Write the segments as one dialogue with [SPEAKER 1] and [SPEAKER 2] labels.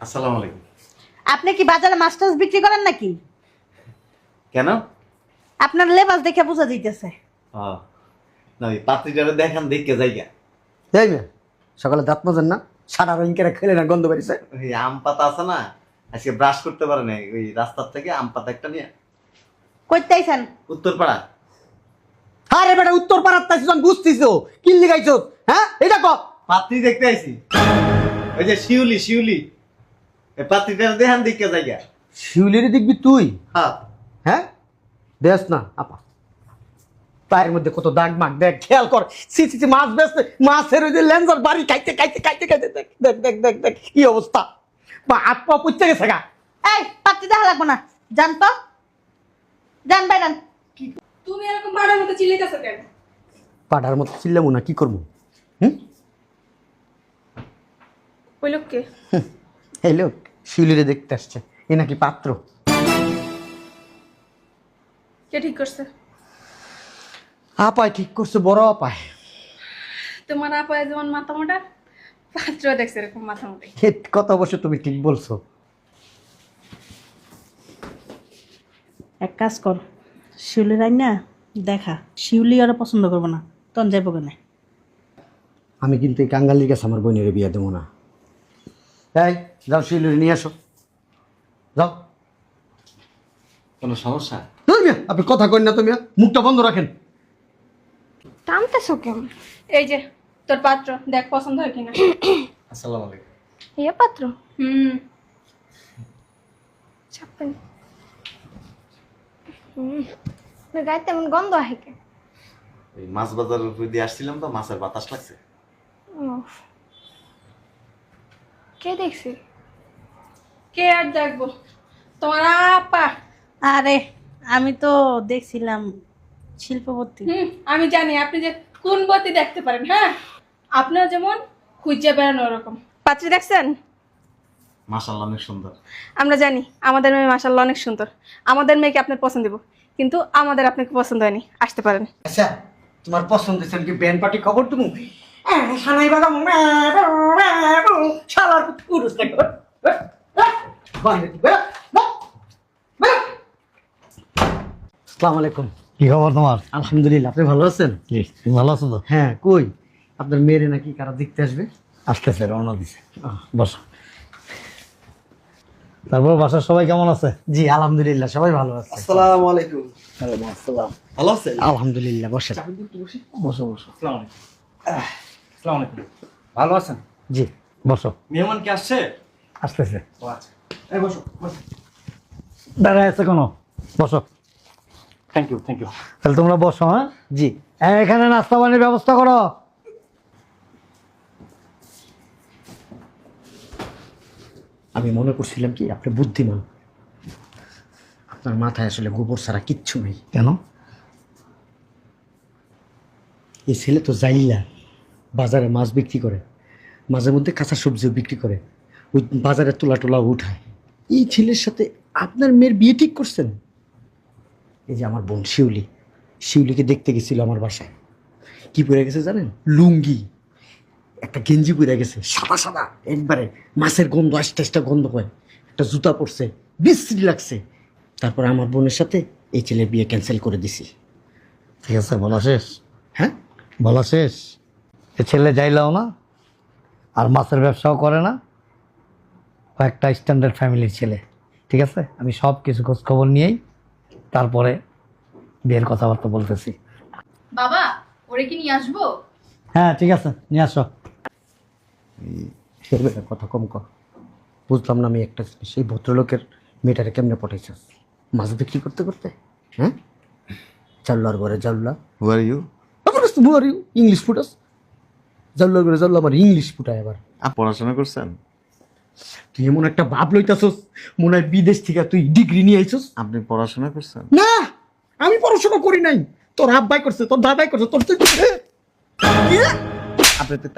[SPEAKER 1] আসসালামু আলাইকুম।
[SPEAKER 2] আপনি কি বাজারে মাছ টাছ বিক্রি করেন নাকি?
[SPEAKER 1] কেন?
[SPEAKER 2] আপনার লেবাস দেখে বোঝা যাইতেছে।
[SPEAKER 1] ও, না ওই পাত্রীটারে দেখান দেখে যাইগা।
[SPEAKER 3] এই মেয়ে সকালে দাঁত মাজেন না? সারা রঙ করে খেলে না গন্ধ বেরিয়েছে।
[SPEAKER 1] ওই আম পাতা আছে না আজকে ব্রাশ করতে পারে নাই ওই রাস্তার থেকে আম পাতা একটা নিয়ে।
[SPEAKER 2] কইতেইছেন?
[SPEAKER 1] উত্তরপাড়া।
[SPEAKER 3] আরে বেটা উত্তর পাড়ার তাই যখন বুঝতিস কি লিখাইছ হ্যাঁ? এটা ক?
[SPEAKER 1] পাত্রী দেখতে আইছি। ওই যে শিউলি শিউলি। পাত্রীটারে দেখান দেখে যাইগা।
[SPEAKER 3] শিউলির দেখবি তুই?
[SPEAKER 1] হ্যাঁ।
[SPEAKER 3] হ্যাঁ? দেখ না আপা। পায়ের মধ্যে কত দাগ মাগ দেখ খেয়াল কর। সি সি সি, মাছ বেসতে মাছের ওই যে লেন্সার বাড়ি খাইতে খাইতে খাইতে খাইতে দেখ দেখ দেখ দেখ দেখ কি অবস্থা। বা পুচ্ছে গেছে গা।
[SPEAKER 2] এই পাত্রি দেখা লাগবো না। জান তো। জান বাইরান
[SPEAKER 4] তুমি এরকম বাড়ার মতো চিল্লাইতেছো কেন?
[SPEAKER 3] পাড়ার মতো চিল্লামু না কি করব? হুম?
[SPEAKER 4] ওই লোককে?
[SPEAKER 3] এই লোক। শিউলিরে দেখতে আসছে। এ নাকি পাত্র?
[SPEAKER 4] কে ঠিক করছে?
[SPEAKER 3] আপায় ঠিক করছে বড় আপায়।
[SPEAKER 4] তোমার আপায় যেমন মাথা মোটা পাত্র দেখছে এরকম মাথা
[SPEAKER 3] মোটা। কত অবশ্য তুমি ঠিক বলছো।
[SPEAKER 2] এক কাজ কর শিউলি রাই না দেখা। শিউলি ওরা পছন্দ করব না তখন যাইব কেন?
[SPEAKER 3] আমি কিন্তু এই কাঙ্গালির কাছে আমার বোনের বিয়ে দেবো না। এই যাও শিউলিরে নিয়ে আসো যাও।
[SPEAKER 1] কোনো সমস্যা?
[SPEAKER 3] মিয়া, আপনি কথা করেন না তুমি মুখটা বন্ধ রাখেন।
[SPEAKER 4] টানতেছো কেমন? এই যে তোর পাত্র দেখ পছন্দ হয় কিনা।
[SPEAKER 1] আসসালামু আলাইকুম।
[SPEAKER 4] ইয়ে পাত্র? হুম। চাপেন। হুম গায়ে তেমন গন্ধ আহে কে?
[SPEAKER 1] ওই মাছ বাজার উপর দিয়ে আসছিলাম তো মাছের বাতাস লাগছে।
[SPEAKER 4] কে দেখছি? কে আর দেখব? তোমার আপা।
[SPEAKER 2] আরে আমি তো দেখছিলাম শিল্পপতি
[SPEAKER 4] হুম আমি জানি আপনি যে কোন বতি দেখতে পারেন হ্যাঁ? আপনার যেমন খুঁজে বেড়ানো ওরকম। পাত্রী দেখছেন?
[SPEAKER 1] মাশাল্লাহ অনেক সুন্দর।
[SPEAKER 4] আমরা জানি আমাদের মেয়ে মাসাল্লাহ অনেক সুন্দর। আমাদের মেয়েকে আপনার পছন্দ দিব কিন্তু আমাদের আপনাকে পছন্দ হয়নি আসতে পারেন।
[SPEAKER 3] আচ্ছা তোমার পছন্দ হয়েছে কি ব্যান্ড পার্টি খবর তুমি সানাই বাগা শালার পুরুষ দেখো আসসালামু আলাইকুম
[SPEAKER 5] কি খবর তোমার?
[SPEAKER 3] আলহামদুলিল্লাহ আপনি ভালো আছেন?
[SPEAKER 5] ভালো আছো তো?
[SPEAKER 3] হ্যাঁ কই? আপনার মেয়েরে নাকি কারা দেখতে আসবে?
[SPEAKER 5] আসতেছে রওনা দিছে। বসো। তারপর বাসার সবাই কেমন আছে?
[SPEAKER 3] জি আলহামদুলিল্লাহ সবাই ভালো আছে।
[SPEAKER 1] আসসালামু আলাইকুম।
[SPEAKER 5] ওয়ালাইকুম আসসালাম।
[SPEAKER 1] ভালো আছেন?
[SPEAKER 3] আলহামদুলিল্লাহ বসে।
[SPEAKER 5] বসো বসো।
[SPEAKER 1] ভালো আছেন?
[SPEAKER 3] জি
[SPEAKER 5] বসো।
[SPEAKER 1] মেহমান কি আসছে?
[SPEAKER 5] আসতেছে।
[SPEAKER 1] ও আচ্ছা। এই বসো বসো।
[SPEAKER 5] দাঁড়ায় আছে কোনো? বসো।
[SPEAKER 1] থ্যাংক ইউ থ্যাংক ইউ
[SPEAKER 5] তাহলে তোমরা বসো হ্যাঁ?
[SPEAKER 3] জি।
[SPEAKER 5] এই, এখানে নাস্তা পানির ব্যবস্থা করো।
[SPEAKER 3] আমি মনে করছিলাম কি আপনি বুদ্ধিমান। আপনার মাথায় আসলে গোবর ছাড়া কিচ্ছু নেই।
[SPEAKER 5] কেন?
[SPEAKER 3] এই ছেলে তো যাইলা বাজারে মাছ বিক্রি করে মাঝে মধ্যে কাঁচা সবজিও বিক্রি করে ওই বাজারে তোলা টোলা উঠায়। এই ছেলের সাথে আপনার মেয়ের বিয়ে ঠিক করছেন? এই যে আমার বোন শিউলি শিউলিকে দেখতে গেছিল আমার বাসায়। কি পরে গেছে জানেন? লুঙ্গি। একটা গেঞ্জি পরে গেছে সাদা সাদা একবারে মাছের গন্ধ আস্তে আস্তে গন্ধ হয় একটা জুতা পরছে বিশ্রী লাগছে। তারপর আমার বোনের সাথে এই ছেলের বিয়ে ক্যান্সেল করে দিছি।
[SPEAKER 5] ঠিক আছে বলা শেষ?
[SPEAKER 3] হ্যাঁ?
[SPEAKER 5] বলা শেষ? ছেলে যাইলাও না আর মাছের ব্যবসাও করে না। ও একটা স্ট্যান্ডার্ড ফ্যামিলির ছেলে ঠিক আছে? আমি সব কিছু খোঁজ খবর নিয়েই তারপরে বিয়ের কথাবার্তা বলতেছি।
[SPEAKER 6] বাবা ওরে কি নিয়ে আসব?
[SPEAKER 5] হ্যাঁ ঠিক আছে নিয়ে আসো।
[SPEAKER 3] সে কথা কম কর। বুঝলাম না আমি একটা জিনিস, সেই ভদ্রলোকের মেয়েটারে কেমনে পটাইছাস? মাছ বিক্রি করতে করতে হ্যাঁ? জাল্লার ঘরে জাল্লা।
[SPEAKER 1] হু আর ইউ
[SPEAKER 3] ইংলিশ ফুটাস জাল্লার ঘরে জাল্লা আমার ইংলিশ ফুটায় আবার
[SPEAKER 1] পড়াশোনা করছেন?
[SPEAKER 3] তুই এমন একটা ভাব লইতাছস মনে হয় বিদেশ থেকে তুই ডিগ্রি নিয়ে আইছস।
[SPEAKER 1] আপনি পড়াশোনা করছেন?
[SPEAKER 3] না আমি পড়াশোনা করি নাই। তোর আব্বাই করছে তোর দাদাই করছে তোর
[SPEAKER 1] আপনি তো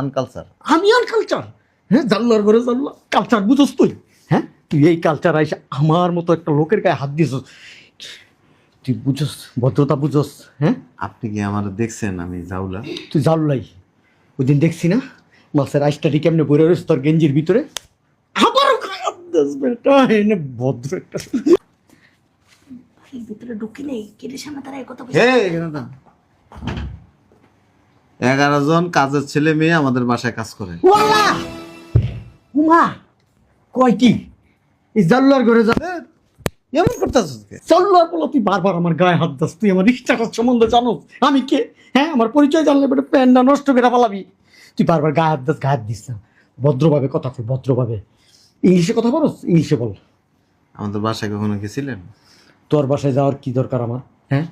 [SPEAKER 1] আনকালচার
[SPEAKER 3] আমি আর কালচার হ্যাঁ জাল্লার ঘরে জাল্লা। কালচার বুঝোস তুই? হ্যাঁ তুই এই কালচার আইসা আমার মতো একটা লোকের গায়ে হাত দিয়েছস তুই বুঝোস ভদ্রতা বুঝোস হ্যাঁ
[SPEAKER 1] আপনি কি আমার দেখছেন আমি জাউলা?
[SPEAKER 3] তুই জাল্লাই ওই দিন দেখছি না? মাছের আইসটা কেমনে বইরে রয়েছে তোর গেঞ্জির ভিতরে। আবার দাস বেটা এনে ভদ্র একটা
[SPEAKER 2] ভিতরে ঢুকে নেই কেটের সামনে তারা কথা
[SPEAKER 1] হে না এগারো জন কাজের ছেলে মেয়ে আমাদের বাসায় কাজ করে।
[SPEAKER 3] উমা! কয় কি? এই জাল্লার ঘরে যা
[SPEAKER 1] এমন করতেছ
[SPEAKER 3] জাল্লার বলো তুই বারবার আমার গায়ে হাত দাস তুই আমার রিক্সাটার সম্বন্ধে জানো আমি কে? হ্যাঁ আমার পরিচয় জানলে বেটা প্যান্টটা নষ্ট করে পালাবি। তুই বারবার গায়ে হাত দাস গায়ে হাত দিস না। ভদ্রভাবে কথা কই ভদ্রভাবে। ইংলিশে কথা বলো ইংলিশে বল।
[SPEAKER 1] আমাদের বাসায় কখনো গেছিলেন?
[SPEAKER 3] তোর বাসায় যাওয়ার কি দরকার আমার? হ্যাঁ?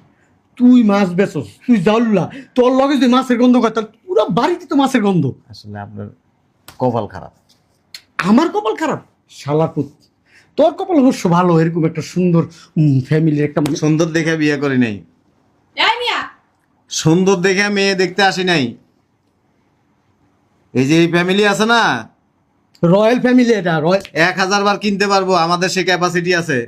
[SPEAKER 3] তুই মাছ বেচস তুই জাউল্লা তোর লগে যদি মাছের গন্ধ হয় তাহলে পুরো বাড়িতে তো মাছের গন্ধ।
[SPEAKER 1] আসলে আপনার কপাল খারাপ।
[SPEAKER 3] আমার কপাল খারাপ? শালা পুত। তোর কপাল অবশ্য ভালো এরকম একটা সুন্দর ফ্যামিলির একটা
[SPEAKER 1] সুন্দর দেখে বিয়ে করি নাই। সুন্দর দেখে মেয়ে দেখতে আসি নাই। এই যে এই ফ্যামিলি আছে না?
[SPEAKER 3] রয়্যাল ফ্যামিলি এটা রয়্যাল
[SPEAKER 1] এক হাজার বার কিনতে পারব আমাদের সে ক্যাপাসিটি আছে।